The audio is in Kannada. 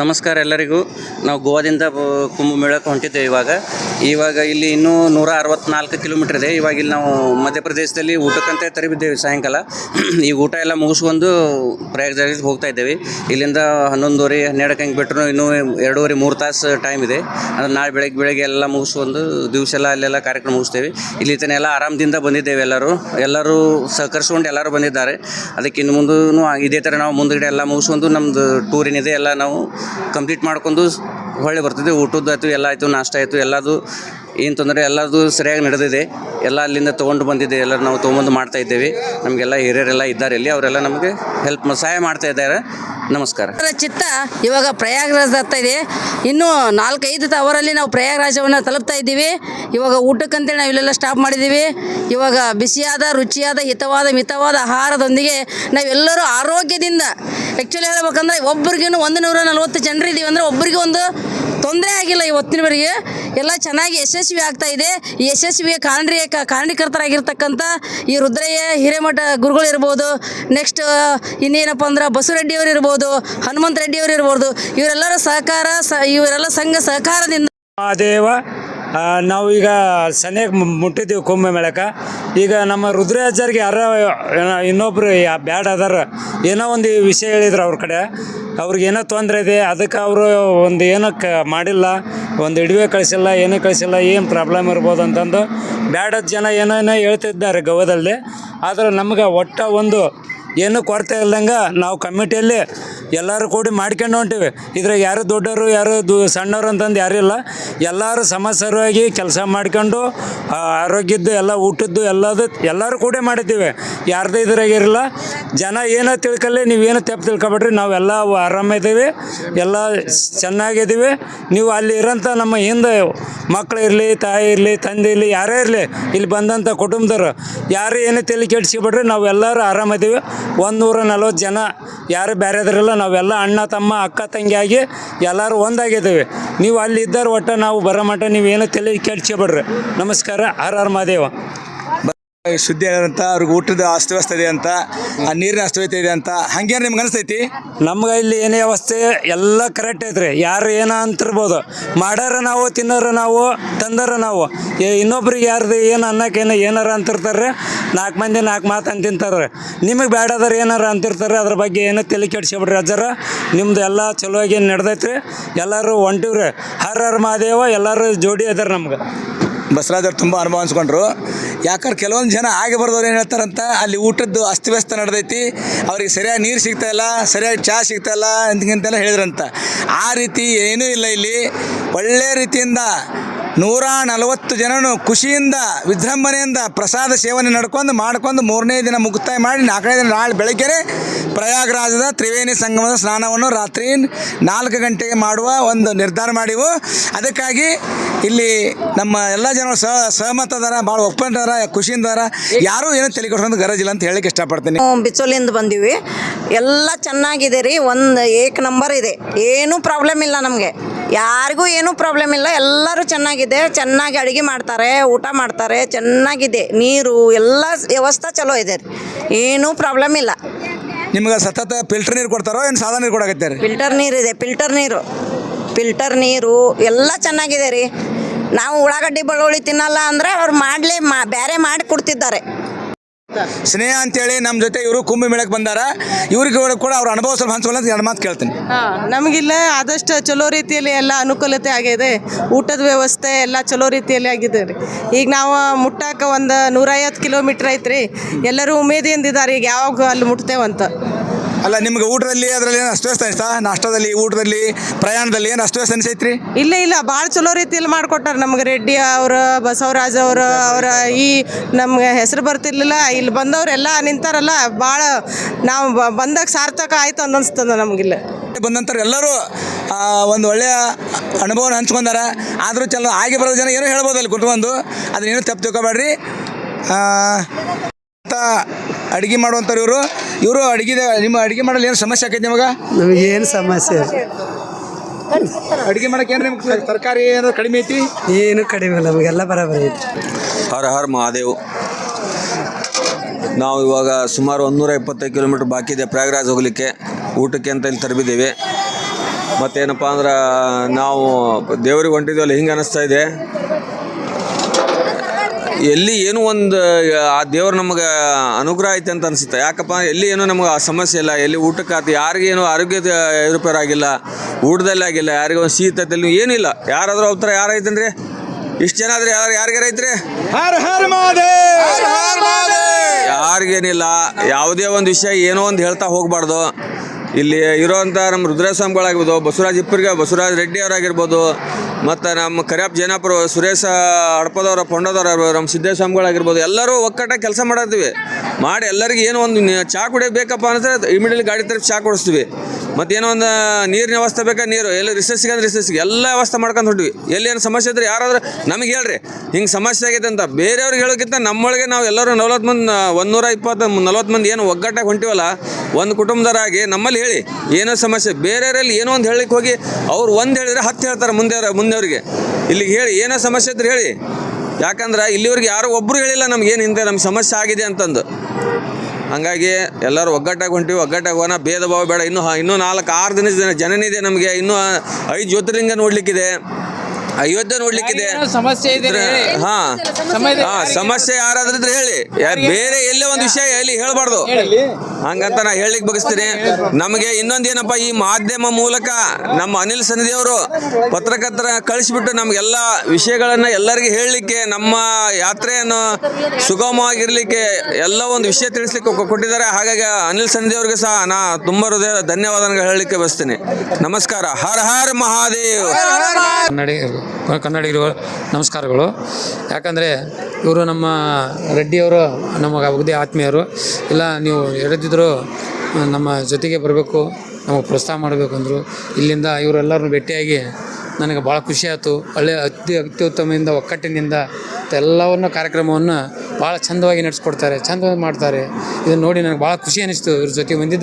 ನಮಸ್ಕಾರ ಎಲ್ಲರಿಗೂ. ನಾವು ಗೋವಾದಿಂದ ಕುಂಭಮೇಳಕ್ಕೆ ಹೊಂಟಿದ್ದೇವೆ ಇವಾಗ. ಇವಾಗ ಇಲ್ಲಿ ಇನ್ನೂ ನೂರ ಅರವತ್ನಾಲ್ಕು ಕಿಲೋಮೀಟರ್ ಇದೆ. ಇವಾಗ ಇಲ್ಲಿ ನಾವು ಮಧ್ಯಪ್ರದೇಶದಲ್ಲಿ ಊಟಕ್ಕಂತೆ ತರಿಬಿದ್ದೇವೆ ಸಾಯಂಕಾಲ. ಈಗ ಊಟ ಎಲ್ಲ ಮುಗಿಸ್ಕೊಂಡು ಪ್ರಯಾಗದಲ್ಲಿ ಹೋಗ್ತಾ ಇದ್ದೇವೆ. ಇಲ್ಲಿಂದ ಹನ್ನೊಂದುವರೆ, ಹನ್ನೆರಡಕ್ಕೆ ಹಂಗೆ ಬಿಟ್ಟರು ಇನ್ನೂ ಎರಡೂವರೆ, ಮೂರು ತಾಸು ಟೈಮ್ ಇದೆ. ಅದು ನಾಳೆ ಬೆಳಗ್ಗೆ ಬೆಳಗ್ಗೆ ಎಲ್ಲ ಮುಗಿಸ್ಕೊಂಡು ದಿವಸ ಎಲ್ಲ ಅಲ್ಲೆಲ್ಲ ಕಾರ್ಯಕ್ರಮ ಮುಗಿಸ್ತೇವೆ. ಇಲ್ಲಿ ತನಕ ಎಲ್ಲ ಆರಾಮದಿಂದ ಬಂದಿದ್ದೇವೆ ಎಲ್ಲರೂ. ಎಲ್ಲರೂ ಸಹಕರಿಸ್ಕೊಂಡು ಎಲ್ಲರೂ ಬಂದಿದ್ದಾರೆ. ಅದಕ್ಕೆ ಇನ್ನು ಮುಂದೂ ಇದೇ ಥರ ನಾವು ಮುಂದುಗಡೆ ಎಲ್ಲ ಮುಗಿಸ್ಕೊಂಡು ನಮ್ಮದು ಟೂರಿನಿದೆ ಎಲ್ಲ ನಾವು ಕಂಪ್ಲೀಟ್ ಮಾಡ್ಕೊಂಡು ಹೊಳ್ಳಿ ಬರ್ತಿದ್ದೆ ಊಟದ್ದು ಆಯಿತು, ಎಲ್ಲ ಆಯಿತು, ನಾಷ್ಟ ಆಯಿತು, ಎಲ್ಲದು ಏನು ತೊಂದರೆ ಎಲ್ಲದು ಸರಿಯಾಗಿ ನಡೆದಿದೆ. ಎಲ್ಲ ಅಲ್ಲಿಂದ ತೊಗೊಂಡು ಬಂದಿದೆ ಎಲ್ಲ ನಾವು ತೊಗೊಂಬಂದು ಮಾಡ್ತಾ ಇದ್ದೇವೆ. ನಮಗೆಲ್ಲ ಹಿರಿಯರೆಲ್ಲ ಇದ್ದಾರೆ ಇಲ್ಲಿ. ಅವರೆಲ್ಲ ನಮಗೆ ಹೆಲ್ಪ್ ಸಹಾಯ ಮಾಡ್ತಾ ಇದ್ದಾರೆ. ನಮಸ್ಕಾರ. ಚಿತ್ತ ಇವಾಗ ಪ್ರಯಾಗ್ರಾಜ್ ಆಗ್ತಾ ಇದೆ. ಇನ್ನು ನಾಲ್ಕೈದು ಅವರಲ್ಲಿ ನಾವು ಪ್ರಯಾಗರಾಜವನ್ನು ತಲುಪ್ತಾ ಇದ್ದೀವಿ. ಇವಾಗ ಊಟಕ್ಕಂತೇಳಿ ನಾವು ಇಲ್ಲೆಲ್ಲ ಸ್ಟಾಪ್ ಮಾಡಿದ್ದೀವಿ. ಇವಾಗ ಬಿಸಿಯಾದ, ರುಚಿಯಾದ, ಹಿತವಾದ, ಮಿತವಾದ ಆಹಾರದೊಂದಿಗೆ ನಾವೆಲ್ಲರೂ ಆರೋಗ್ಯದಿಂದ ಆ್ಯಕ್ಚುಲಿ ಹೇಳ್ಬೇಕಂದ್ರೆ ಒಬ್ರಿಗೂ ಒಂದು ನೂರ ನಲ್ವತ್ತು ಜನರು ಇದ್ದೀವಿ ಅಂದರೆ ಒಬ್ಬರಿಗೆ ಒಂದು ತೊಂದರೆ ಆಗಿಲ್ಲ ಇವತ್ತಿನವರೆಗೆ. ಎಲ್ಲ ಚೆನ್ನಾಗಿ ಯಶಸ್ವಿ ಆಗ್ತಾ ಇದೆ. ಈ ಯಶಸ್ವಿಗೆ ಕಾರಣಿ ಕಾರಣೀಕರ್ತರಾಗಿರ್ತಕ್ಕಂಥ ಈ ರುದ್ರಯ್ಯ, ಹಿರೇಮಠ ಗುರುಗಳು ಇರ್ಬೋದು ನೆಕ್ಸ್ಟ್ ಇನ್ನೇನಪ್ಪ ಅಂದ್ರೆ ಬಸವರೆಡ್ಡಿಯವರು ಇರ್ಬೋದು, ಹನುಮಂತ ರೆಡ್ಡಿಯವರು ಇರ್ಬೋದು, ಇವರೆಲ್ಲರ ಸಹಕಾರ ಸ, ಇವರೆಲ್ಲ ಸಂಘ ಸಹಕಾರದಿಂದ ಮಹಾದೇವ ನಾವು ಈಗ ಸನಿಯಾಗಿ ಮುಟ್ಟಿದ್ದೀವಿ ಕುಂಭ ಮೇಳಕ ಈಗ ನಮ್ಮ ರುದ್ರಾಚಾರ್ಗೆ ಯಾರೋ ಇನ್ನೊಬ್ರು ಬ್ಯಾಡ್ ಅದಾರ. ಏನೋ ಒಂದು ವಿಷಯ ಹೇಳಿದ್ರು ಅವ್ರ ಕಡೆ. ಅವ್ರಿಗೆ ಏನೋ ತೊಂದರೆ ಇದೆ, ಅದಕ್ಕೆ ಅವರು ಒಂದು ಏನೋ ಕ, ಮಾಡಿಲ್ಲ. ಒಂದು ಇಡುವೆ ಕಳಿಸಿಲ್ಲ, ಏನೂ ಕಳಿಸಿಲ್ಲ, ಏನು ಪ್ರಾಬ್ಲಮ್ ಇರ್ಬೋದು ಅಂತಂದು ಬ್ಯಾಡದ ಜನ ಏನೋ ಏನೋ ಹೇಳ್ತಿದ್ದಾರೆ ಗವದಲ್ಲಿ. ಆದರೆ ನಮ್ಗೆ ಒಟ್ಟ ಒಂದು ಏನೂ ಕೊರತೆ ಇಲ್ದಂಗೆ ನಾವು ಕಮಿಟಿಯಲ್ಲಿ ಎಲ್ಲರೂ ಕೂಡಿ ಮಾಡ್ಕೊಂಡು ಹೊಂಟಿವಿ. ಇದ್ರಾಗ ಯಾರು ದೊಡ್ಡವರು ಯಾರು ದು, ಸಣ್ಣವರು ಅಂತಂದು ಯಾರೂ ಇಲ್ಲ. ಎಲ್ಲರೂ ಸಮಸ್ಯರವಾಗಿ ಕೆಲಸ ಮಾಡ್ಕೊಂಡು ಆರೋಗ್ಯದ್ದು ಎಲ್ಲ, ಊಟದ್ದು ಎಲ್ಲದು ಎಲ್ಲರೂ ಕೂಡಿ ಮಾಡಿದ್ದೀವಿ. ಯಾರ್ದು ಇದ್ರಾಗ ಇರಲ್ಲ. ಜನ ಏನೋ ತಿಳ್ಕೊಳ್ಳಿ ನೀವೇನು ತಪ್ಪು ತಿಳ್ಕೊಬೇಡ್ರಿ. ನಾವೆಲ್ಲ ಆರಾಮಿದ್ದೀವಿ ಎಲ್ಲ ಚೆನ್ನಾಗಿದ್ದೀವಿ. ನೀವು ಅಲ್ಲಿ ಇರೋಂಥ ನಮ್ಮ ಹಿಂದೆ ಮಕ್ಕಳು ಇರಲಿ, ತಾಯಿ ಇರಲಿ, ತಂದೆ ಇರಲಿ, ಯಾರೇ ಇರಲಿ, ಇಲ್ಲಿ ಬಂದಂಥ ಕುಟುಂಬದವರು, ಯಾರು ಏನೇ ತಲೆ ಕೆಡ್ಸ್ಕೊಬೇಡ್ರಿ. ನಾವೆಲ್ಲರೂ ಆರಾಮಿದ್ದೀವಿ ಒಂದು ನೂರ ನಲ್ವತ್ತು ಜನ ಯಾರು ಬೇರೆದ್ರಲ್ಲ ನಾವೆಲ್ಲ ಅಣ್ಣ, ತಮ್ಮ, ಅಕ್ಕ, ತಂಗಿಯಾಗಿ ಎಲ್ಲರೂ ಒಂದಾಗಿದ್ದೇವೆ. ನೀವು ಅಲ್ಲಿ ಇದ್ದಾರೆ ಒಟ್ಟು ನಾವು ಬರೋ ಮಟ್ಟ ನೀವೇನು ತಲೆ ಕೆಡ್ಸ್ಕೊಬೇಡ್ರಿ. ನಮಸ್ಕಾರ, ಆರ್ ಆರ್ ಮಹಾದೇವ. ಶುದ್ಧಿ ಅಂತ, ಅವ್ರಿಗೆ ಊಟದ ಅಸ್ತವ್ಯಸ್ತ ಇದೆ ಅಂತ, ಆ ನೀರಿನ ಅಸ್ತವ್ಯಸ್ತ ಇದೆ ಅಂತ ಹಂಗೇನು ನಿಮ್ಗೆ ಅನಿಸ್ತೈತಿ? ನಮ್ಗೆ ಇಲ್ಲಿ ಏನೇ ವ್ಯವಸ್ಥೆ, ಎಲ್ಲ ಕರೆಕ್ಟ್ ಐತ್ರಿ. ಯಾರು ಏನೋ ಅಂತಿರ್ಬೋದು. ಮಾಡಾರ ನಾವು, ತಿನ್ನೋರ ನಾವು, ತಂದರ ನಾವು. ಇನ್ನೊಬ್ರಿಗೆ ಯಾರ್ದು ಏನು ಅನ್ನಕ್ಕೇನು ಏನಾರ ಅಂತಿರ್ತಾರೆ ನಾಲ್ಕು ಮಂದಿ ನಾಲ್ಕು ಮಾತು ಅಂತ ತಿಂತಾರೆ ನಿಮಗೆ ಬೇಡದಾರ ಏನಾರ ಅಂತಿರ್ತಾರೆ ಅದ್ರ ಬಗ್ಗೆ ಏನೋ ತಲೆ ಕೆಡ್ಸ್ಕೊಬಿಡ್ರಿ ಅಜ್ಜರ. ನಿಮ್ದು ಎಲ್ಲ ಚಲೋ ಆಗಿ ನಡೆದೈತ್ರಿ. ಎಲ್ಲರೂ ಹೊಂಟಿವ್ರಿ ಹರ್ ಹರ್ ಮಹಾದೇವ, ಎಲ್ಲರೂ ಜೋಡಿ ಅದಾರ ನಮ್ಗೆ. ಬಸವರಾಜರು ತುಂಬ ಅನುಭವ ಅನ್ಸ್ಕೊಂಡ್ರು ಯಾಕಂದ್ರೆ ಕೆಲವೊಂದು ಜನ ಆಗಿ ಬರ್ದವ್ರು ಏನು ಹೇಳ್ತಾರಂತ, ಅಲ್ಲಿ ಊಟದ್ದು ಅಸ್ತವ್ಯಸ್ತ ನಡೆದೈತಿ, ಅವ್ರಿಗೆ ಸರಿಯಾಗಿ ನೀರು ಸಿಗ್ತಾಯಿಲ್ಲ ಸರಿಯಾಗಿ ಚಹಾ ಸಿಗ್ತಾಯಿಲ್ಲ ಅಂತಿಂತೆಲ್ಲ ಹೇಳಿದ್ರಂತ. ಆ ರೀತಿ ಏನೂ ಇಲ್ಲ ಇಲ್ಲಿ. ಒಳ್ಳೆ ರೀತಿಯಿಂದ ನೂರ ನಲವತ್ತು ಜನನು ಖುಷಿಯಿಂದ, ವಿಜೃಂಭಣೆಯಿಂದ ಪ್ರಸಾದ ಸೇವನೆ ನಡ್ಕೊಂಡು ಮಾಡ್ಕೊಂಡು ಮೂರನೇ ದಿನ ಮುಕ್ತಾಯ ಮಾಡಿ ನಾಲ್ಕನೇ ದಿನ ನಾಳೆ ಬೆಳಗ್ಗೆ ಪ್ರಯಾಗರಾಜದ ತ್ರಿವೇಣಿ ಸಂಗಮದ ಸ್ನಾನವನ್ನು ರಾತ್ರಿ ನಾಲ್ಕು ಗಂಟೆಗೆ ಮಾಡುವ ಒಂದು ನಿರ್ಧಾರ ಮಾಡಿವು. ಅದಕ್ಕಾಗಿ ಇಲ್ಲಿ ನಮ್ಮ ಎಲ್ಲ ಜನರು ಸಹ ಸಹಮತದಾರ, ಭಾಳ ಒಪ್ಪಂದಾರ ಖುಷಿಯಿಂದ ಅದಾರ ಯಾರೂ ಏನೋ ತಲೆ ಗರಜಿಲ್ಲ ಅಂತ ಹೇಳಕ್ಕೆ ಇಷ್ಟಪಡ್ತೀನಿ. ಬಿಚೋಲಿಂದ ಬಂದೀವಿ. ಎಲ್ಲ ಚೆನ್ನಾಗಿದೆ ರೀ, ಒಂದು ಏಕ್ ನಂಬರ್ ಇದೆ. ಏನೂ ಪ್ರಾಬ್ಲಮ್ ಇಲ್ಲ ನಮಗೆ. ಯಾರಿಗೂ ಏನೂ ಪ್ರಾಬ್ಲಮ್ ಇಲ್ಲ. ಎಲ್ಲರೂ ಚೆನ್ನಾಗಿದೆ. ಚೆನ್ನಾಗಿ ಅಡುಗೆ ಮಾಡ್ತಾರೆ ಊಟ ಮಾಡ್ತಾರೆ ಚೆನ್ನಾಗಿದೆ. ನೀರು ಎಲ್ಲ ವ್ಯವಸ್ಥೆ ಚಲೋ ಇದೆ ರೀ. ಏನೂ ಪ್ರಾಬ್ಲಮ್ ಇಲ್ಲ. ನಿಮ್ಗೆ ಸತತ ಫಿಲ್ಟರ್ ನೀರು ಕೊಡ್ತಾರೋ ಏನು ಸಾದಾ ನೀರು ಕೊಡಕತ್ತಾರೆ ಫಿಲ್ಟರ್ ನೀರು ಇದೆ ಫಿಲ್ಟರ್ ನೀರು. ಫಿಲ್ಟರ್ ನೀರು ಎಲ್ಲ ಚೆನ್ನಾಗಿದೆ ರೀ. ನಾವು ಉಳ್ಳಾಗಡ್ಡಿ ಬೆಳ್ಳುಳ್ಳಿ ತಿನ್ನಲ್ಲ ಅಂದರೆ ಅವ್ರು ಮಾಡಲೇ ಮಾ ಬೇರೆ ಮಾಡಿ ಕೊಡ್ತಿದ್ದಾರೆ. ಸ್ನೇಹ ಅಂತೇಳಿ ನಮ್ಮ ಜೊತೆ ಇವರು ಕುಂಭ ಮೇಳಕ್ಕೆ ಬಂದಾರ. ಇವ್ರಿಗೆ ಕೂಡ ಅವ್ರ ಅನುಭವ ಸ್ವಲ್ಪ ಹಂಚ್ಕೊಳ್ಳೋದು ಎರಡು ಮಾತು ಕೇಳ್ತೀನಿ. ನಮಗಿಲ್ಲ ಆದಷ್ಟು ಚಲೋ ರೀತಿಯಲ್ಲಿ ಎಲ್ಲ ಅನುಕೂಲತೆ ಆಗಿದೆ. ಊಟದ ವ್ಯವಸ್ಥೆ ಎಲ್ಲ ಚಲೋ ರೀತಿಯಲ್ಲಿ ಆಗಿದೆ ರೀ. ಈಗ ನಾವು ಮುಟ್ಟಾಕ ಒಂದು ನೂರೈವತ್ತು ಕಿಲೋಮೀಟ್ರ್ ಐತ್ರಿ. ಎಲ್ಲರೂ ಉಮೇದಿಯಿಂದ ಇದ್ದಾರೆ ಈಗ ಯಾವಾಗ ಅಲ್ಲಿ ಮುಟ್ತೇವಂತ. ಅಲ್ಲ ನಿಮ್ಗೆ ಊಟದಲ್ಲಿ ಅದರಲ್ಲಿ ಏನು ವ್ಯವಸ್ಥೆ ಅನಿಸ್ತಾ ನಾಷ್ಟದಲ್ಲಿ ಊಟದಲ್ಲಿ ಪ್ರಯಾಣದಲ್ಲಿ ಏನು ಅಸ್ತವ್ಯಸ್ತ ಅನಿಸೈತ್ರಿ? ಇಲ್ಲ ಇಲ್ಲ ಭಾಳ ಚಲೋ ರೀತಿಯಲ್ಲಿ ಮಾಡಿಕೊಟ್ಟಾರೆ ನಮ್ಗೆ ರೆಡ್ಡಿ ಅವರು ಬಸವರಾಜ್ ಅವರು ಅವರ ಈ ನಮ್ಗೆ ಹೆಸರು ಬರ್ತಿರ್ಲಿಲ್ಲ. ಇಲ್ಲಿ ಬಂದವರೆಲ್ಲ ನಿಂತಾರಲ್ಲ ಭಾಳ ನಾವು ಬಂದಾಗ ಸಾರ್ಥಕ ಆಯ್ತು ಅನ್ನಿಸ್ತದ ನಮಗಿಲ್ಲ. ಬಂದಂಥವ್ರು ಎಲ್ಲರೂ ಒಂದು ಒಳ್ಳೆಯ ಅನುಭವನ ಹಂಚ್ಕೊಂಡಾರ. ಆದರೂ ಚಲೋ ಆಗಿ ಬರೋ ಜನ ಏನೋ ಹೇಳ್ಬೋದು ಅಲ್ಲಿ ಕುತ್ಕೊಂಡು. ಅದನ್ನೇನು ತಪ್ಪು ತಿಳ್ಕೊಬೇಡ್ರಿ. ಅಂತ ಅಡುಗೆ ಮಾಡುವಂಥವ್ರು ಇವರು. ಇವರು ಅಡಿಗೆ ನಿಮ್ಮ ಅಡುಗೆ ಮಾಡಲು ಏನು ಸಮಸ್ಯೆ ಆಕೈತಿ ನಿಮಗೆ? ಏನು ಸಮಸ್ಯೆ ಅಡಿಗೆ ಅಡುಗೆ ಮಾಡಕ್ಕೆ ಏನು ನಿಮ್ಗೆ ತರಕಾರಿ ಏನಾದ್ರು ಕಡಿಮೆ ಐತಿ? ಏನು ಕಡಿಮೆ ಇಲ್ಲ ನಮಗೆಲ್ಲ ಬರೋಬರಿ ಐತಿ. ಹರ ಹರ್ ಮಹಾದೇವ್. ನಾವು ಇವಾಗ ಸುಮಾರು ಒಂದೂರ ಇಪ್ಪತ್ತೈದು ಕಿಲೋಮೀಟ್ರ್ ಬಾಕಿ ಇದೆ ಪ್ರಯಾಗರಾಜ್ ಹೋಗಲಿಕ್ಕೆ. ಊಟಕ್ಕೆ ಅಂತ ಇಲ್ಲಿ ತರಬಿದ್ದೀವಿ. ಮತ್ತೇನಪ್ಪ ಅಂದ್ರೆ ನಾವು ದೇವ್ರಿಗೆ ಹೊಂಟಿದ್ದೀವಲ್ಲ ಹಿಂಗೆ ಅನ್ನಿಸ್ತಾ ಇದೆ. ಎಲ್ಲಿ ಏನು ಒಂದು ಆ ದೇವ್ರು ನಮಗೆ ಅನುಗ್ರಹ ಐತೆ ಅಂತ ಅನಿಸುತ್ತೆ. ಯಾಕಪ್ಪ ಎಲ್ಲಿ ಏನೋ ನಮಗೆ ಆ ಸಮಸ್ಯೆ ಇಲ್ಲ ಎಲ್ಲಿ ಊಟಕ್ಕೆ ಆತು ಯಾರಿಗೇನು ಆರೋಗ್ಯದ ಏರುಪೇರು ಆಗಿಲ್ಲ ಊಟದಲ್ಲಿ ಆಗಿಲ್ಲ ಯಾರಿಗೂ ಒಂದು ಶೀತ ನೋವು ಏನಿಲ್ಲ. ಯಾರಾದರೂ ಅವ್ರ ಥರ ಯಾರು ಐತನ್ರಿ ಇಷ್ಟು ಜನ ಆದರೆ ಯಾರು ಯಾರಿಗಾರ ಐತ್ರಿ ಯಾರಿಗೇನಿಲ್ಲ ಯಾವುದೇ ಒಂದು ವಿಷಯ ಏನೋ ಒಂದು ಹೇಳ್ತಾ ಹೋಗಬಾರ್ದು. ಇಲ್ಲಿ ಇರೋವಂಥ ನಮ್ಮ ರುದ್ರಸ್ವಾಮಿಗಳಾಗಿರ್ಬೋದು ಬಸವರಾಜ್ ಇಪ್ಪರಿಗೆ ಬಸವರಾಜ್ ರೆಡ್ಡಿ ಅವರಾಗಿರ್ಬೋದು ಮತ್ತು ನಮ್ಮ ಕರಿಯಪ್ಪ ಜೇನಾಪುರ ಸುರೇಶ ಹಡಪದವರ ಪೊಂಡದವರ ನಮ್ಮ ಸಿದ್ದೇಶ್ವಾಮಿಗಳಾಗಿರ್ಬೋದು ಎಲ್ಲರೂ ಒಕ್ಕಟ್ಟಾಗಿ ಕೆಲಸ ಮಾಡತ್ತೀವಿ ಮಾಡಿ ಎಲ್ಲರಿಗೂ ಏನೋ ಒಂದು ಚಾ ಕುಡಿಯಬೇಕಪ್ಪ ಅಂದರೆ ಇಮಿಡಿಯೇಟ್ಲಿ ಗಾಡಿ ತರಫ್ ಚಾ ಕೊಡಿಸ್ತೀವಿ. ಮತ್ತು ಏನೋ ಒಂದು ನೀರಿನ ವ್ಯವಸ್ಥೆ ಬೇಕಾ? ನೀರು. ಎಲ್ಲಿ ರಿಸರ್ಚ್ಗೆ ಅಂದ್ರೆ ರಿಸರ್ಚ್ಗೆ ಎಲ್ಲ ವ್ಯವಸ್ಥೆ ಮಾಡ್ಕೊಂಡು ಹೊಟ್ಟಿವಿ ಎಲ್ಲಿ ಏನು ಸಮಸ್ಯೆ ಇದ್ರೆ ಯಾರಾದ್ರೂ ನಮಗೆ ಹೇಳ್ರಿ. ಹಿಂಗೆ ಸಮಸ್ಯೆ ಆಗಿದೆ ಅಂತ. ಬೇರೆಯವ್ರಿಗೆ ಹೇಳೋಕ್ಕಿಂತ ನಮ್ಮೊಳಗೆ ನಾವು ಎಲ್ಲರೂ ನಲ್ವತ್ತು ಮಂದಿ ಒಂದೂರ ಇಪ್ಪತ್ತು, ನಲ್ವತ್ತು ಮಂದಿ ಏನು ಒಗ್ಗಟ್ಟಾಗಿ ಹೊಂಟಿವಲ್ಲ ಒಂದು ಕುಟುಂಬದವರಾಗಿ ನಮ್ಮಲ್ಲಿ ಹೇಳಿ. ಏನೋ ಸಮಸ್ಯೆ. ಬೇರೆಯವರಲ್ಲಿ ಏನೋ ಒಂದು ಹೇಳಿಕ್ಕೆ ಹೋಗಿ ಅವ್ರು ಒಂದು ಹೇಳಿದ್ರೆ ಹತ್ತು ಹೇಳ್ತಾರೆ ಮುಂದೆ ಮುಂದೆಯವ್ರಿಗೆ ಇಲ್ಲಿಗೆ ಹೇಳಿ, ಏನೋ ಸಮಸ್ಯೆ ಇದ್ರೆ ಹೇಳಿ. ಯಾಕಂದ್ರೆ ಇಲ್ಲಿವರೆಗೆ ಯಾರೋ ಒಬ್ಬರು ಹೇಳಿಲ್ಲ ನಮ್ಗೆ ಏನು ಹಿಂದೆ ನಮ್ಗೆ ಸಮಸ್ಯೆ ಆಗಿದೆ ಅಂತಂದು. ಹಂಗಾಗಿ ಎಲ್ಲರೂ ಒಗ್ಗಟ್ಟಾಗಿ ಹೊಂಟಿವಿ, ಒಗ್ಗಟ್ಟಾಗಿ ಹೋಗೋಣ. ಭೇದ ಭಾವ ಬೇಡ. ಇನ್ನೂ ಇನ್ನೂ ನಾಲ್ಕು ಆರು ದಿನ ಜನ ಜನನಿದೆ ನಮಗೆ. ಇನ್ನೂ ಐದು ಜ್ಯೋತಿರ್ಲಿಂಗ ನೋಡ್ಲಿಕ್ಕಿದೆ. ಅಯೋಧ್ಯೆ ನೋಡ್ಲಿಕ್ಕಿದೆ. ಸಮಸ್ಯೆ ಇದೆ ಹಾ. ಹಾ ಸಮಸ್ಯೆ ಯಾರಾದ್ರಿದ್ರೆ ಹೇಳಿ. ಬೇರೆ ಎಲ್ಲೇ ಒಂದು ವಿಷಯ ಎಲ್ಲಿ ಹೇಳ್ಬಾರ್ದು. ಹಂಗಂತ ನಾ ಹೇಳಿಕ್ ಬಯಸ್ತೀನಿ ನಮಗೆ ಇನ್ನೊಂದೇನಪ್ಪ ಈ ಮಾಧ್ಯಮ ಮೂಲಕ ನಮ್ಮ ಅನಿಲ್ ಸನ್ನಿಧಿ ಅವರು ಪತ್ರಕರ್ತರ ಕಳಿಸ್ಬಿಟ್ಟು ನಮ್ಗೆಲ್ಲ ವಿಷಯಗಳನ್ನ ಎಲ್ಲರಿಗೆ ಹೇಳಲಿಕ್ಕೆ ನಮ್ಮ ಯಾತ್ರೆಯನ್ನು ಸುಗಮವಾಗಿರ್ಲಿಕ್ಕೆ ಎಲ್ಲ ಒಂದು ವಿಷಯ ತಿಳಿಸ್ಲಿಕ್ಕೆ ಕೊಟ್ಟಿದ್ದಾರೆ. ಹಾಗಾಗಿ ಅನಿಲ್ ಸನ್ನಿಧಿ ಅವ್ರಿಗೆ ಸಹ ನಾ ತುಂಬ ಹೃದಯ ಧನ್ಯವಾದಗಳು ಹೇಳಲಿಕ್ಕೆ ಬಯಸ್ತೀನಿ. ನಮಸ್ಕಾರ. ಹರ ಹರ ಮಹಾದೇವ್. ಕನ್ನಡಿಗರು, ನಮಸ್ಕಾರಗಳು. ಯಾಕಂದರೆ ಇವರು ನಮ್ಮ ರೆಡ್ಡಿಯವರು ನಮ್ಮ ಅಗದಿ ಆತ್ಮೀಯರು. ಇಲ್ಲ, ನೀವು ಎಳೆದಿದ್ರು ನಮ್ಮ ಜೊತೆಗೆ ಬರಬೇಕು ನಮಗೆ ಪ್ರೋತ್ಸಾಹ ಮಾಡಬೇಕು ಅಂದರು. ಇಲ್ಲಿಂದ ಇವರೆಲ್ಲರನ್ನು ಭೇಟಿಯಾಗಿ ನನಗೆ ಭಾಳ ಖುಷಿ ಆಯಿತು. ಒಳ್ಳೆಯ ಅತಿ ಅತ್ಯುತ್ತಮದಿಂದ, ಒಕ್ಕಟ್ಟಿನಿಂದ ಎಲ್ಲವನ್ನು ಕಾರ್ಯಕ್ರಮವನ್ನು ಭಾಳ ಚಂದವಾಗಿ ನಡೆಸ್ಕೊಡ್ತಾರೆ ಚಂದವಾಗಿ ಮಾಡ್ತಾರೆ. ಇದನ್ನು ನೋಡಿ ನನಗೆ ಭಾಳ ಖುಷಿ ಅನಿಸ್ತು ಇವ್ರ ಜೊತೆ ಬಂದಿದ್ದೆ